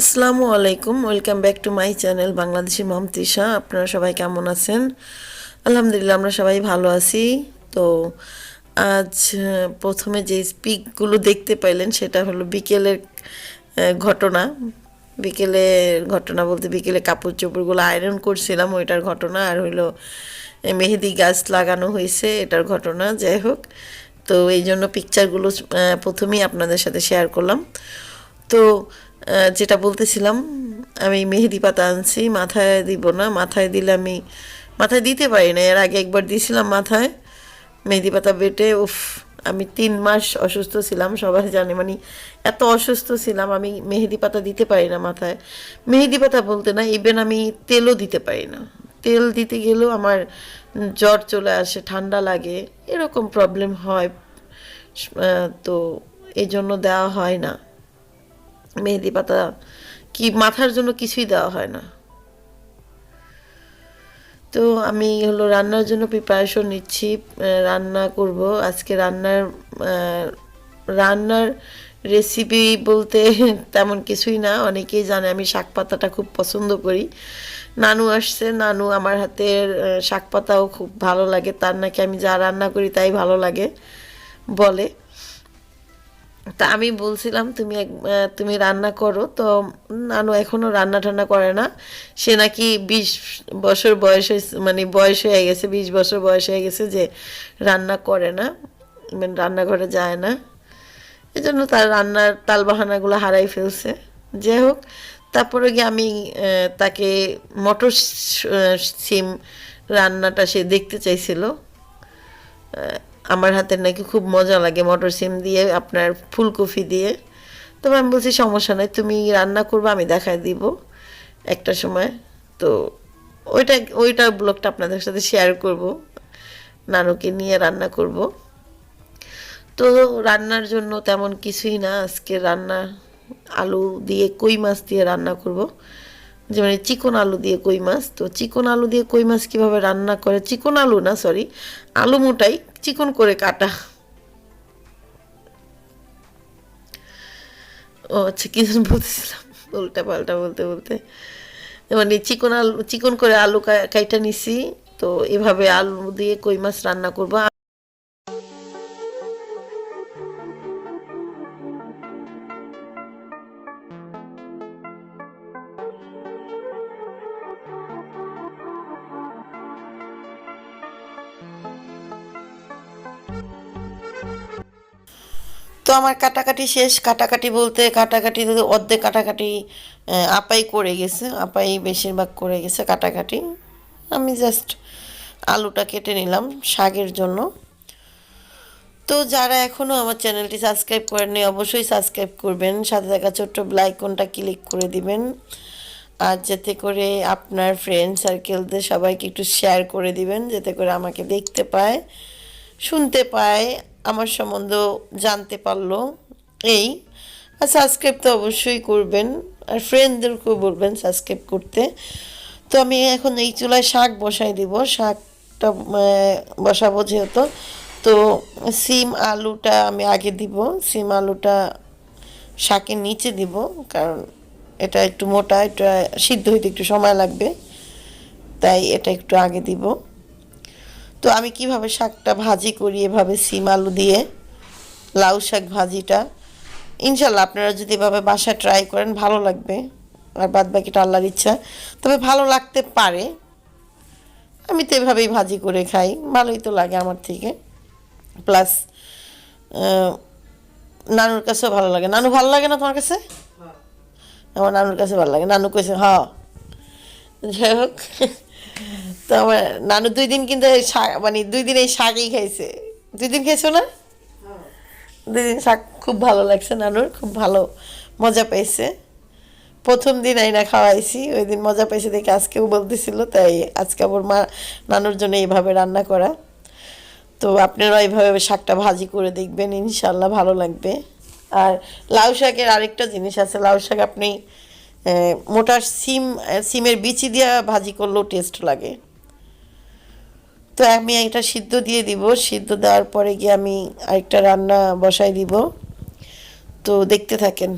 আসসালামু আলাইকুম, welcome back to my channel Bangladeshi mom Trisha. আপনারা সবাই কেমন আছেন? আলহামদুলিল্লাহ, আমরা সবাই ভালো আছি। তো আজ প্রথমে যে স্পিকগুলো দেখতে পাইলেন, সেটা হলো বিকেলের ঘটনা। বিকেলের ঘটনা বলতে বিকেলে কাপড় চোপড়গুলো আয়রন করছিলাম, ওইটার ঘটনা। আর হইল মেহেদি গাছ লাগানো হয়েছে এটার ঘটনা। যাই হোক, তো এই জন্য পিকচারগুলো প্রথমেই আপনাদের সাথে শেয়ার করলাম। তো যেটা বলতেছিলাম, আমি মেহেদি পাতা আনছি, মাথায় দিব না, মাথায় দিলে আমি, মাথায় দিতে পারি না, এর আগে একবার দিয়েছিলাম মাথায়, মেহেদি পাতা বেটে, উফ, আমি তিন মাস অসুস্থ ছিলাম, সবাই জানে মানে এত অসুস্থ ছিলাম, আমি মেহেদি পাতা দিতে পারি না মাথায়। মেহেদি পাতা বলতে না ইভেন আমি তেলও দিতে পারি না। তেল দিতে গেলেও আমার জ্বর চলে আসে, ঠান্ডা লাগে, এরকম প্রবলেম হয় তো এই জন্য দেওয়া হয় না। মেহেদি পাতা কি মাথার জন্য কিছুই দেওয়া হয় না। তো আমি হলো রান্নার জন্য প্রিপারেশন নিচ্ছি রান্না করব। আজকে রান্নার রান্নার রেসিপি বলতে তেমন কিছুই না, অনেকেই জানে আমি শাক পাতাটা খুব পছন্দ করি। নানু আসছে, নানু আমার হাতের শাক পাতাও খুব ভালো লাগে, তার নাকি আমি যা রান্না করি তাই ভালো লাগে বলে। তা আমি বলছিলাম, তুমি তুমি রান্না করো। তো নানু এখনও রান্না টান্না করে না। সে নাকি বিশ বছর বয়স হয়েছে- মানে বয়স হয়ে গেছে, বিশ বছর বয়স হয়ে গেছে যে রান্না করে না মানে রান্নাঘরে যায় না। এই জন্য তার রান্নার তালবাহানাগুলো হারাই ফেলছে। যাই হোক, তারপরে গিয়ে আমি তাকে মটর সিম রান্নাটা সে দেখতে চাইছিল। আমার হাতের নাকি খুব মজা লাগে মটর সিম দিয়ে আপনার ফুলকপি দিয়ে। তবে আমি বলছি, সমস্যা নাই, তুমি রান্না করবে, আমি দেখাই দিব একটা সময়। তো ওইটা ওইটা ব্লগটা আপনাদের সাথে শেয়ার করব, নানুকে নিয়ে রান্না করব। তো রান্নার জন্য তেমন কিছুই না, আজকে রান্না আলু দিয়ে কই মাছ দিয়ে রান্না করব। যে মানে চিকন আলু দিয়ে কই মাছ, তো চিকন আলু দিয়ে কই মাছ কীভাবে রান্না করে? চিকন আলু না সরি আলু মোটাই চিকন করে কাটা। ও আচ্ছা কি যেন বলতেছিলাম? উল্টা পাল্টা বলতে বলতে। মানে চিকন আলু, চিকন করে আলু কাইটা নিছি, তো এভাবে আলু দিয়ে কই মাছ রান্না করব। তো আমার কাটাকাটি শেষ। কাটাকাটি বলতে কাটাকাটি অর্ধেক কাটাকাটি আপাই করে গেছে। আপাই বেশিরভাগ করে গেছে কাটাকাটি। আমি জাস্ট আলুটা কেটে নিলাম শাকের জন্য। তো যারা এখনও আমার চ্যানেলটি সাবস্ক্রাইব করেননি, অবশ্যই সাবস্ক্রাইব করবেন। সাথে থাকা ছোট্ট ব্লাইকনটা ক্লিক করে দিবেন। আর যাতে করে আপনার ফ্রেন্ড সার্কেলদের সবাইকে একটু শেয়ার করে দিবেন, যাতে করে আমাকে দেখতে পায়, শুনতে পায়। আমার সম্বন্ধ জানতে পারল এই। আর সাবস্ক্রাইব তো অবশ্যই করবেন। আর ফ্রেন্ডদেরকেও বলবেন সাবস্ক্রাইব করতে। তো আমি এখন এই চুলায় শাক বসাই দিব। শাকটা বসাবো যেহেতু। তো সিম আলুটা আমি আগে দিব। সিম আলুটা শাকের নিচে দিব। কারণ এটা একটু মোটা এটা সিদ্ধ হইতে একটু সময় লাগবে। তাই এটা একটু আগে দিব। তো আমি কীভাবে শাকটা ভাজি করি এভাবে সিম আলু দিয়ে লাউ শাক ভাজিটা? ইনশাল্লাহ আপনারা যদি এভাবে বাসায় ট্রাই করেন ভালো লাগবে। আর বাদ বাকিটা আল্লাহর ইচ্ছা। তবে ভালো লাগতে পারে। আমি তো এভাবেই ভাজি করে খাই। ভালোই তো লাগে আমার থেকে। প্লাস নানুর কাছেও ভালো লাগে। নানু ভালো লাগে না তোমার কাছে? আমার নানুর কাছে ভালো লাগে। নানু কইছে হ। যাই হোক। তো আমার নানু দুই দিন কিন্তু শাক মানে দুই দিন এই শাকই খাইছে। দুই দিন খেয়েছো না? দুই দিন শাক খুব ভালো লাগছে নানুর, খুব ভালো মজা পাইছে। প্রথম দিন আইনা খাওয়াইছি, ওই দিন মজা পাইছে দেখে আজকেও বলতেছিল, তাই আজকে আবার মা নানুর জন্য এইভাবে রান্না করা। তো আপনারা এইভাবে শাকটা ভাজি করে দেখবেন ইনশাল্লাহ ভালো লাগবে। আর লাউ শাকের আরেকটা জিনিস আছে, লাউ শাক আপনি মোটা সিম সিমের বিচি দিয়ে ভাজি করলেও টেস্ট লাগে। তো আমি এটা সিদ্ধ দিয়ে দিব। সিদ্ধ দেওয়ার পরে গিয়ে আমি আরেকটা রান্না বসাই দিব। তো দেখতে থাকেন।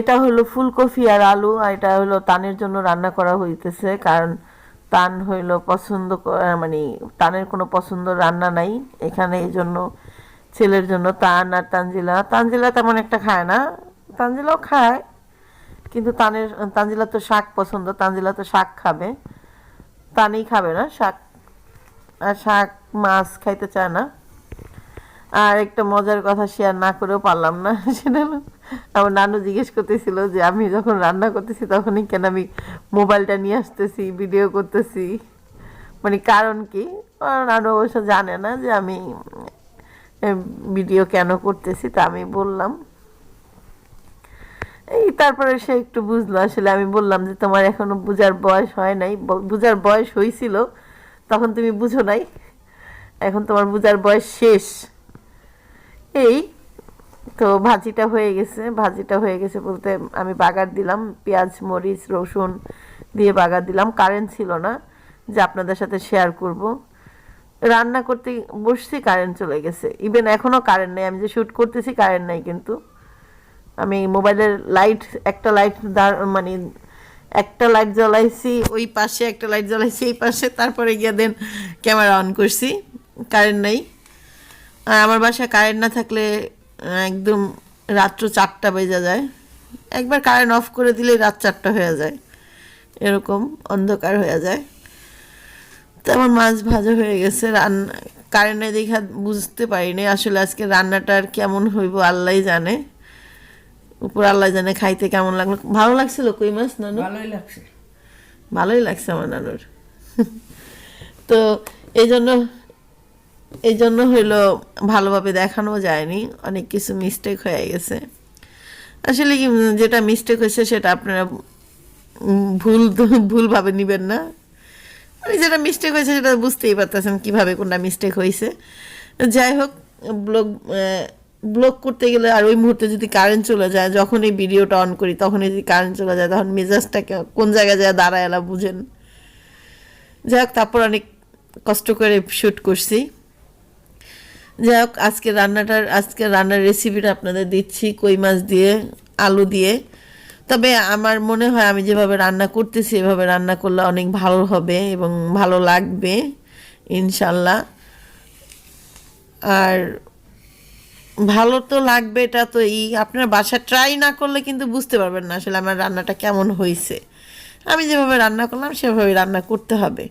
এটা হলো ফুলকপি আর আলু এটা হলো তানের জন্য রান্না করা হইতেছে, কারণ তান হইল পছন্দ মানে তানের কোনো পছন্দ রান্না নাই। এখানে এই জন্য ছেলের জন্য তান আর তানজিলা। তানজিলা তেমন একটা খায় না, তানজিলাও খায়, কিন্তু তানের, তানজিলা তো শাক পছন্দ, তানজিলা তো শাক খাবে। তানেই খাবে না শাক, আর শাক, মাছ খাইতে চায় না। আর একটা মজার কথা শেয়ার না করেও পারলাম না, সেটা হলো আমার নানু জিজ্ঞেস করতেছিল যে, আমি যখন রান্না করতেছি তখনই কেন আমি মোবাইলটা নিয়ে আসতেছি, ভিডিও করতেছি? মানে কারণ কি? নানু অবশ্য জানে না যে আমি ভিডিও কেন করতেছি, তা আমি বললাম। এই তারপরে সে একটু বুঝলো, আসলে আমি বললাম যে, তোমার এখনও বুঝার বয়স হয় নাই। বুঝার বয়স হয়েছিল তখন তুমি বুঝো নাই। এখন তোমার বুঝার বয়স শেষ। এই তো ভাজিটা হয়ে গেছে, ভাজিটা হয়ে গেছে বলতে আমি বাগার দিলাম, পেঁয়াজ, মরিচ, রসুন দিয়ে বাগার দিলাম। কারেন্ট ছিল না, যে আপনাদের সাথে শেয়ার করব। রান্না করতে বসছি কারেন্ট চলে গেছে। ইভেন এখনও কারেন্ট নেই, আমি যে শ্যুট করতেছি কারেন্ট নেই কিন্তু। আমি মোবাইলের লাইট একটা লাইট মানে একটা লাইট জ্বলাইছি, ওই পাশে একটা লাইট জ্বলাইছি, এই পাশে, তারপরে গিয়ে দেন ক্যামেরা অন করছি কারেন্ট নেই। আর আমার বাসায় কারেন্ট না থাকলে একদম রাত্র চারটা বেজে যায়। একবার কারেন্ট অফ করে দিলেই রাত চারটা হয়ে যায়। এরকম অন্ধকার হয়ে যায়। তো আমার মাছ ভাজা হয়ে গেছে। রান্না কারেন্টে দেখা বুঝতে পারিনি আসলে আজকে রান্নাটা আর কেমন হইব আল্লাহ জানে। উপর আল্লাহ জানে খাইতে কেমন লাগল। ভালো লাগছিল কই মাছ নানু? ভালোই লাগছে। ভালোই লাগছে আমার নানুর। তো এই জন্য এই জন্য হইল ভালোভাবে দেখানো যায়নি। অনেক কিছু মিস্টেক হয়ে গেছে। আসলে কি, যেটা মিস্টেক হয়েছে সেটা আপনারা ভুল, ভুলভাবে নিবেন না। মানে যেটা মিস্টেক হয়েছে সেটা বুঝতেই পারতেছেন কীভাবে কোনটা মিস্টেক হয়েছে যাই হোক ব্লগ ব্লগ করতে গেলে আর ওই মুহূর্তে যদি কারেন্ট চলে যায়, যখন এই ভিডিওটা অন করি, তখনই যদি কারেন্ট চলে যায়, তখন মেজাজটা কোন জায়গায় যায় দাঁড়ায় এলা বুঝেন। যাই হোক, তারপর অনেক কষ্ট করে শ্যুট করছি। যাই হোক আজকে রান্নাটার আজকে রান্নার রেসিপিটা আপনাদের দিচ্ছি, কই মাছ দিয়ে, আলু দিয়ে। তবে আমার মনে হয় আমি যেভাবে রান্না করতেছি, এভাবে রান্না করলে অনেক ভালো হবে এবং ভালো লাগবে, ইনশাল্লাহ। আর ভালো তো লাগবে, এটা তো এই আপনার বাসা ট্রাই না করলে কিন্তু বুঝতে পারবেন না আসলে আমার রান্নাটা কেমন হয়েছে আমি যেভাবে রান্না করলাম সেভাবে রান্না করতে হবে।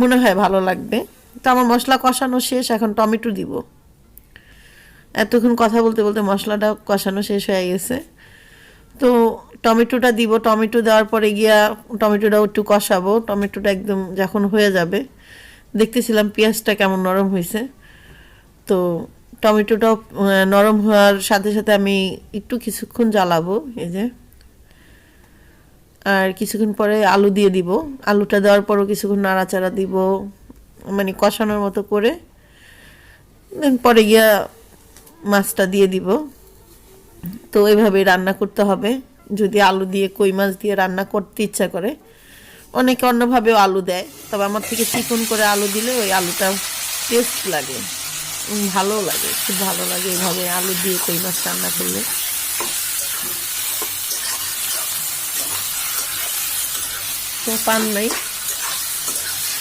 মনে হয় ভালো লাগবে। তো আমার মশলা কষানো শেষ, এখন টমেটো দিব। এতক্ষণ কথা বলতে বলতে মশলাটা কষানো শেষ হয়ে গেছে। তো টমেটোটা দিব, টমেটো দেওয়ার পরে গিয়া টমেটোটাও একটু কষাবো। টমেটোটা একদম যখন হয়ে যাবে, দেখতেছিলাম পেঁয়াজটা কেমন নরম হয়েছে। তো টমেটোটাও নরম হওয়ার সাথে সাথে আমি একটু কিছুক্ষণ জ্বালাবো, এই যে। আর কিছুক্ষণ পরে আলু দিয়ে দিব। আলুটা দেওয়ার পরও কিছুক্ষণ নাড়াচাড়া দিব। মানে কষানোর মতো করে। পরে গিয়া মাছটা দিয়ে দিব। তো এইভাবে রান্না করতে হবে। যদি আলু দিয়ে কই মাছ দিয়ে রান্না করতে ইচ্ছা করে। অনেকে অন্যভাবেও আলু দেয়। তবে আমার থেকে চিকন করে আলু দিলে ওই আলুটা টেস্ট লাগে। ভালো লাগে। খুব ভালো লাগে এইভাবে আলু দিয়ে কই মাছ রান্না করলে। তো পান নাই।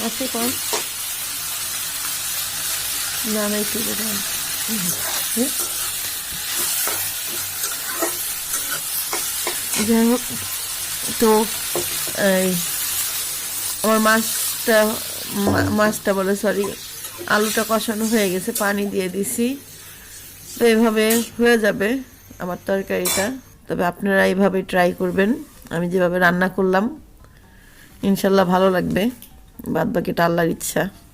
আছে পান? না আছে হুম। যাই হোক, তো, এই, আমার মাছটা মাছটা বলে সরি আলুটা কষানো হয়ে গেছে, পানি দিয়ে দিছি। তো এইভাবে হয়ে যাবে আমার তরকারিটা। তবে আপনারা এইভাবে ট্রাই করবেন। আমি যেভাবে রান্না করলাম, ইনশাল্লাহ ভালো লাগবে। বাদ বাকিটা আল্লাহর ইচ্ছা।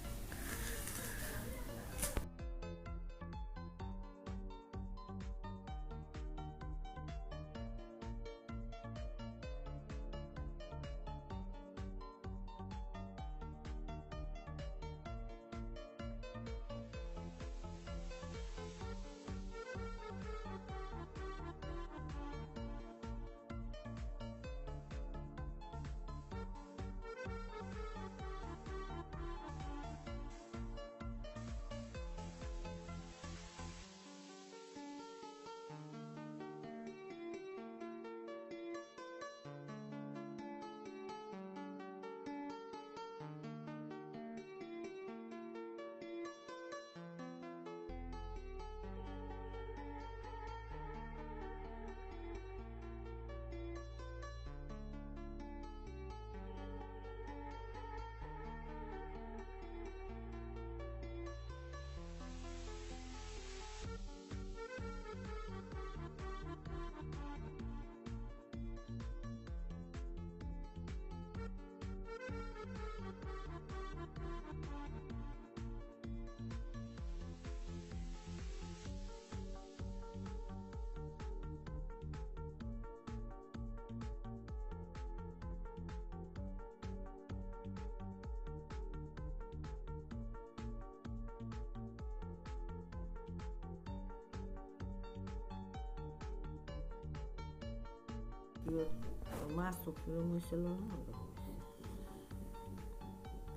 মাছ তো কিরম হয়েছিল না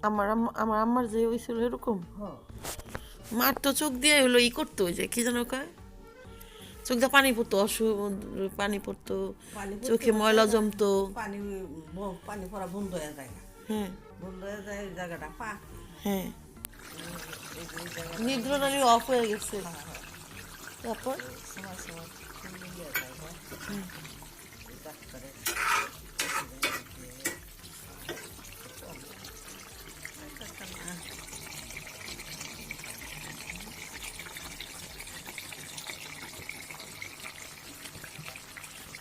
আমার আমার আম্মার যে হয়েছিল এরকম হ্যাঁ মার তো চোখ দিয়ে হলো ই করতো যে কি যেন কয়? চোখ দিয়ে পানি পড়তো অসু পানি পড়তো চোখে ময়লা জমতো। পানি পানি পড়া বন্ধ হয়ে যায় হ্যাঁ। বন্ধ হয়ে যায় জায়গাটা পা। হ্যাঁ। নিদ্রনালী অফ হয়ে গেছে। তারপর? সময় সময় খুলে যায় হ্যাঁ ডাক্তারে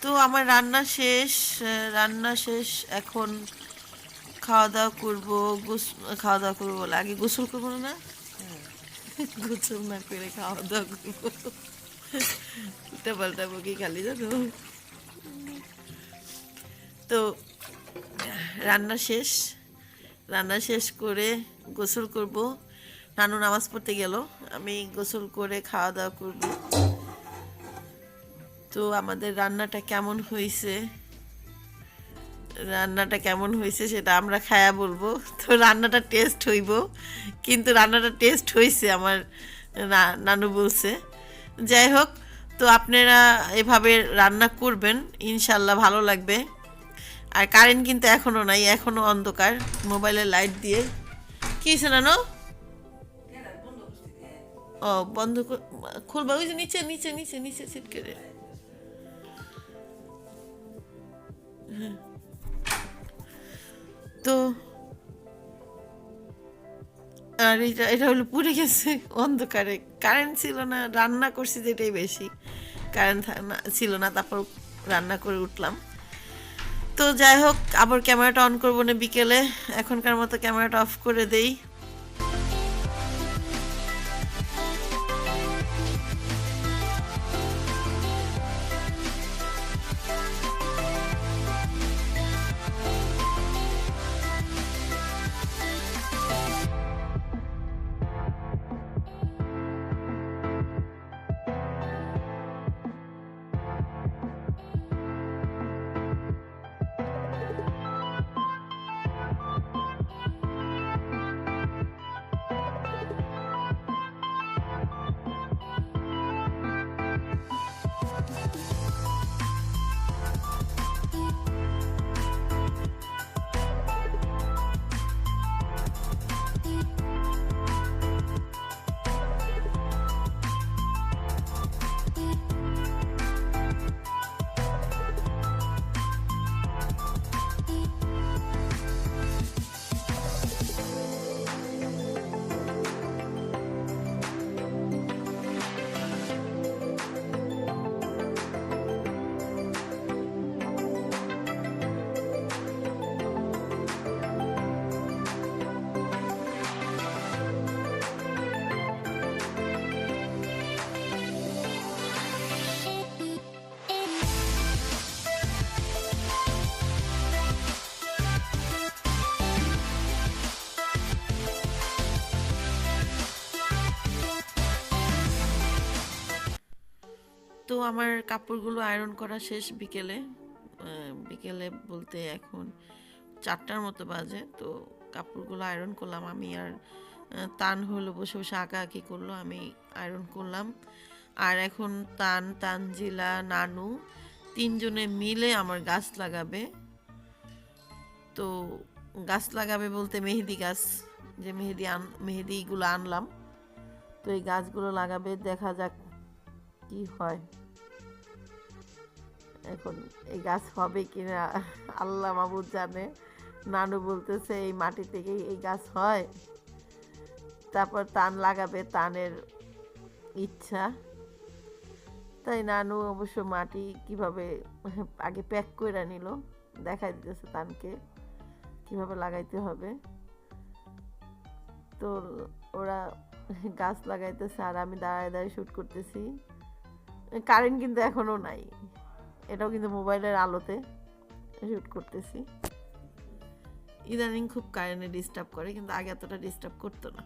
তো আমার রান্না শেষ রান্না শেষ, এখন খাওয়া দাওয়া করব খাওয়া দাওয়া করব বলে। আগে গোসল করব না? গোসল না করে খাওয়া দাওয়া করব। উল্টা পাল্টাবো কি খালি জানো? তো, রান্না শেষ। রান্না শেষ করে গোসল করব। নানু নামাজ পড়তে গেল। আমি গোসল করে খাওয়া দাওয়া করব। তো আমাদের রান্নাটা কেমন হয়েছে? রান্নাটা কেমন হয়েছে সেটা আমরা খায়া বলব। তো রান্নাটা টেস্ট হইব। কিন্তু রান্নাটা টেস্ট হয়েছে আমার নানু বলছে। যাই হোক, তো আপনারা এভাবে রান্না করবেন। ইনশাল্লাহ ভালো লাগবে। আর কারেন্ট কিন্তু এখনও নাই এখনও অন্ধকার মোবাইলের লাইট দিয়ে। কি শোনানো ও, বন্ধ খুলবা, ওই যে নিচে নিচে নিচে নিচে সিট করে। তো, আর এটা এটা হলো পুড়ে গেছে অন্ধকারে। কারেন্ট ছিল না, রান্না করছি যেটাই বেশি। কারেন্ট ছিল না, তারপর রান্না করে উঠলাম। তো যাই হোক, আবার ক্যামেরাটা অন করব না বিকেলে। এখনকার মতো ক্যামেরাটা অফ করে দেই। আমার কাপড়গুলো আয়রন করা শেষ বিকেলে বিকেলে বলতে এখন চারটার মতো বাজে, তো কাপড়গুলো আয়রন করলাম। আমি আর তান হলো বসে বসে আঁকা আঁকি করল, আমি আয়রন করলাম। আর এখন তান, তানজিলা, নানু তিনজনে মিলে আমার গাছ লাগাবে। তো গাছ লাগাবে বলতে মেহেদি গাছ, যে মেহেদি আন, মেহেদিগুলো আনলাম। তো এই গাছগুলো লাগাবে, দেখা যাক কি হয়। এখন এই গাছ হবে কিনা, আল্লাহ মাবুদ জানে। নানু বলতেছে, এই মাটি থেকেই এই গাছ হয়। তারপর তান লাগাবে তানের ইচ্ছা। তাই নানু অবশ্য মাটি কীভাবে আগে প্যাক করে নিল, দেখাই দিতেছে তানকে, কীভাবে লাগাইতে হবে। তো ওরা গাছ লাগাইতেছে আর আমি দাঁড়ায় দাঁড়িয়ে শ্যুট করতেছি। কারেন্ট কিন্তু এখনও নাই। এটাও কিন্তু মোবাইলের আলোতে শ্যুট করতেছি। ইদানিং খুব কারেন্টে ডিস্টার্ব করে, কিন্তু আগে এতটা ডিস্টার্ব করতো না।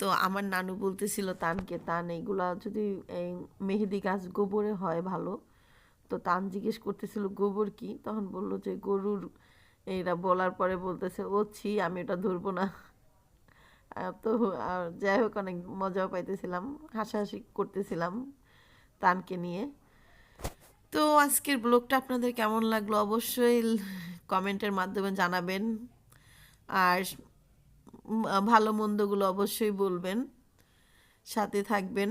তো আমার নানু বলতেছিল, তানকে, তান এইগুলা যদি এই মেহেদি গাছ গোবরে হয় ভালো তো তান জিজ্ঞেস করতেছিল, গোবর কি? তখন বলল যে, গরুর। এরা বলার পরে বলতেছে, ও ছি, আমি ওটা ধরবো না। তো আর যাই হোক, অনেক মজাও পাইতেছিলাম, হাসাহাসি করতেছিলাম তানকে নিয়ে। তো আজকের ব্লগটা আপনাদের কেমন লাগল অবশ্যই কমেন্টের মাধ্যমে জানাবেন। আর ভালো মন্দগুলো অবশ্যই বলবেন। সাথে থাকবেন।